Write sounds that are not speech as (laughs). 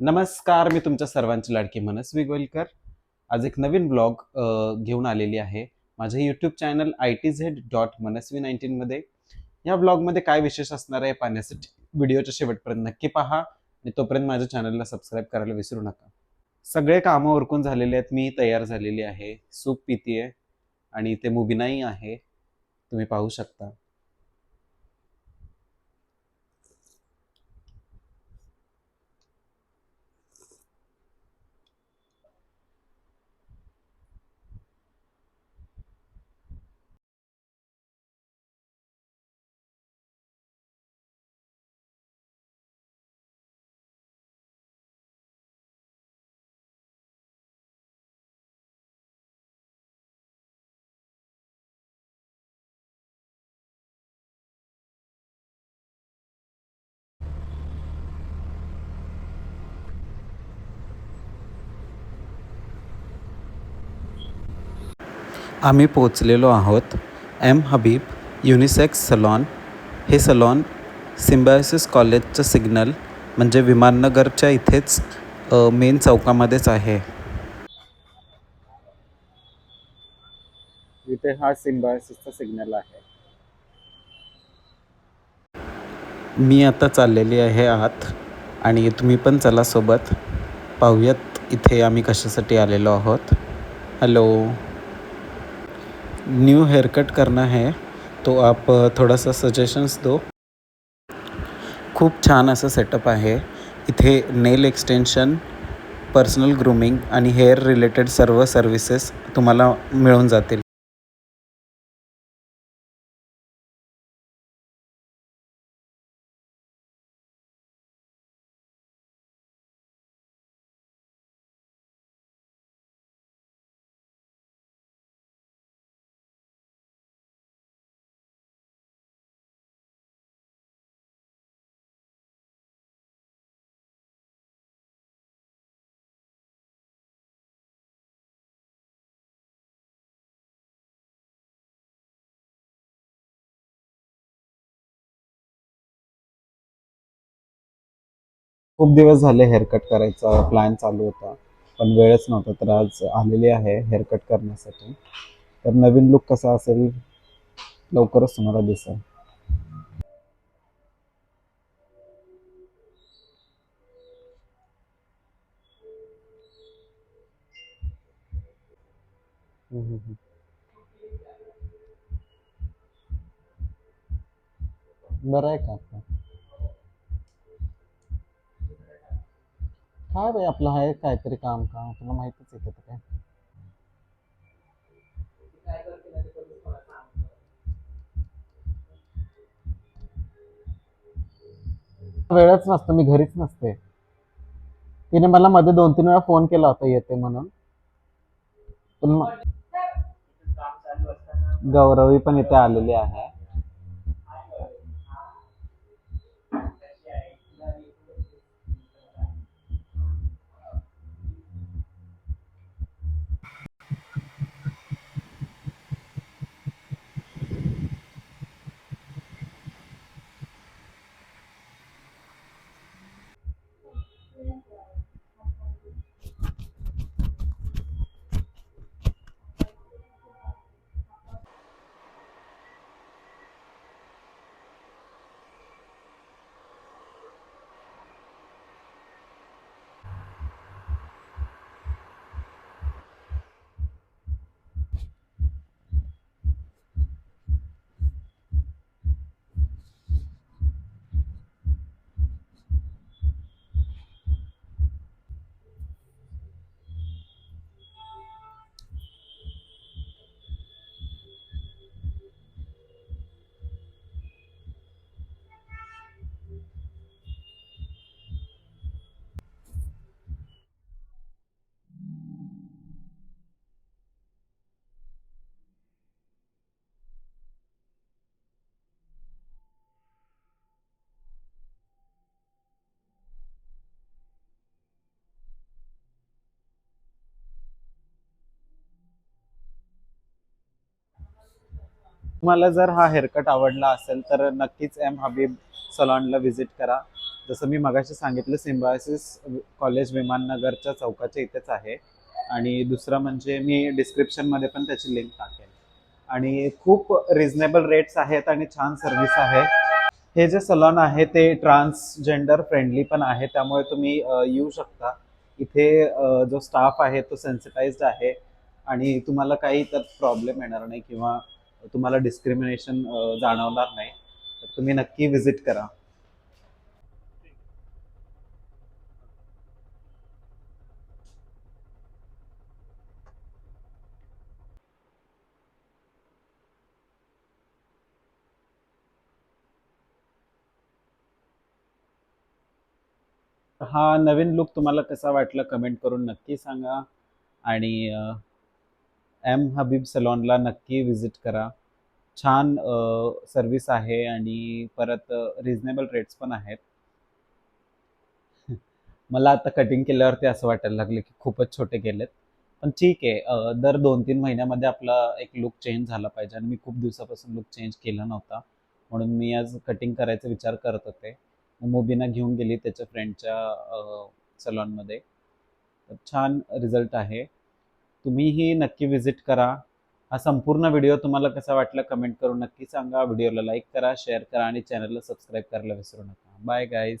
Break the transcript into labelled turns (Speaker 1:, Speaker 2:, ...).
Speaker 1: नमस्कार मी तुमच्या सर्वांची लाडकी मनस्वी गोलकर आज एक नवीन ब्लॉग घेऊन आलेली आहे. माझ्या YouTube channel I T Z dot Manasvi नाईन्टीनमध्ये या ब्लॉगमध्ये काय विशेष असणार आहे पाहण्यासाठी व्हिडिओच्या शेवटपर्यंत नक्की पहा आणि तोपर्यंत माझ्या चॅनलला सबस्क्राईब करायला विसरू नका. सगळे कामं उरकून झालेले आहेत. मी तयार झालेली आहे. सूप पितीये आणि ते मुबिनाही आहे. तुम्ही पाहू शकता. आम्ही पोचलेलो आहोत एम हबीब युनिसेक्स सलॉन. हे सलॉन सिम्बायोसिस कॉलेजचं सिग्नल म्हणजे विमाननगरच्या इथेच मेन चौकामध्येच आहे. इथे हा सिम्बायोसिसचा सिग्नल आहे. मी आता चाललेली आहे आत आणि तुम्ही पण चला सोबत. पाहूयात इथे आम्ही कशासाठी आलेलो आहोत. हेलो. न्यू हेयर कट करना है तो आप थोड़ा सा सजेशन्स दो। खूप छान असं सेटअप आहे. इथे नेल एक्सटेन्शन पर्सनल ग्रूमिंग आणि हेअर रिलेटेड सर्व सर्विसेस तुम्हाला मिळून जातील. खूप दिवस झाले हेअरकट करायचा प्लॅन चालू होता. पण वेळच नव्हता तर आज आलेली आहे हेअरकट करण्यासाठी. तर नवीन लुक कसा असेल लवकरच तुम्हाला दिसेल. बरं आहे का आता काय बाई आपलं आहे काहीतरी काम का तुला माहितीच आहे का ते काय. वेळच नसतो मी घरीच नसते. तिने मला मध्ये दोन तीन वेळा फोन केला होता येते म्हणून. पण मग गौरवी पण इथे आलेली आहे. तुम्हाला जर हा हेअरकट आवडला असेल तर नक्कीच एम हबीब सलॉनला व्हिजिट करा. जसं मी मगाशी सांगितलं सिम्बायसिस कॉलेज विमाननगरच्या चौकाच्या इथेच आहे. आणि दुसरं म्हणजे मी डिस्क्रिप्शनमध्ये पण त्याची लिंक टाकेन आणि खूप रिझनेबल रेट्स आहेत आणि छान सर्व्हिस आहे. हे जे सलॉन आहे ते ट्रान्सजेंडर फ्रेंडली पण आहे. त्यामुळे तुम्ही येऊ शकता. इथे जो स्टाफ आहे तो सेन्सिटाईज्ड आहे. आणि तुम्हाला काही तर प्रॉब्लेम येणार नाही किंवा तुम्हाला डिस्क्रिमिनेशन जाणवणार नाही. तर तुम्ही नक्की व्हिजिट करा. हा नवीन लुक तुम्हाला कसा वाटला कमेंट करून नक्की सांगा. आणि एम हबीब सलॉनला नक्की विजिट करा. छान सर्विस आहे आणि परत रिझनेबल रेट्स पण आहेत. (laughs) मला आता कटिंग केल्यावरती असं वाटायला लागलं की खूपच छोटे केलेत पण ठीक आहे दर दोन तीन महिन्यामध्ये आपला एक लुक चेंज झाला पाहिजे आणि मी खूप दिवसापासून लुक चेंज केला नव्हता. म्हणून मी आज कटिंग करायचा विचार करत होते. मग मुबीना घेऊन गेली त्याच्या फ्रेंडच्या सलॉनमध्ये. छान रिझल्ट आहे. तुम्हीही नक्की विजिट करा. हा संपूर्ण व्हिडिओ तुम्हाला कसा वाटला कमेंट करून नक्की सांगा. व्हिडिओला लाईक करा शेअर करा आणि चॅनलला सबस्क्राईब करायला विसरू नका. Bye guys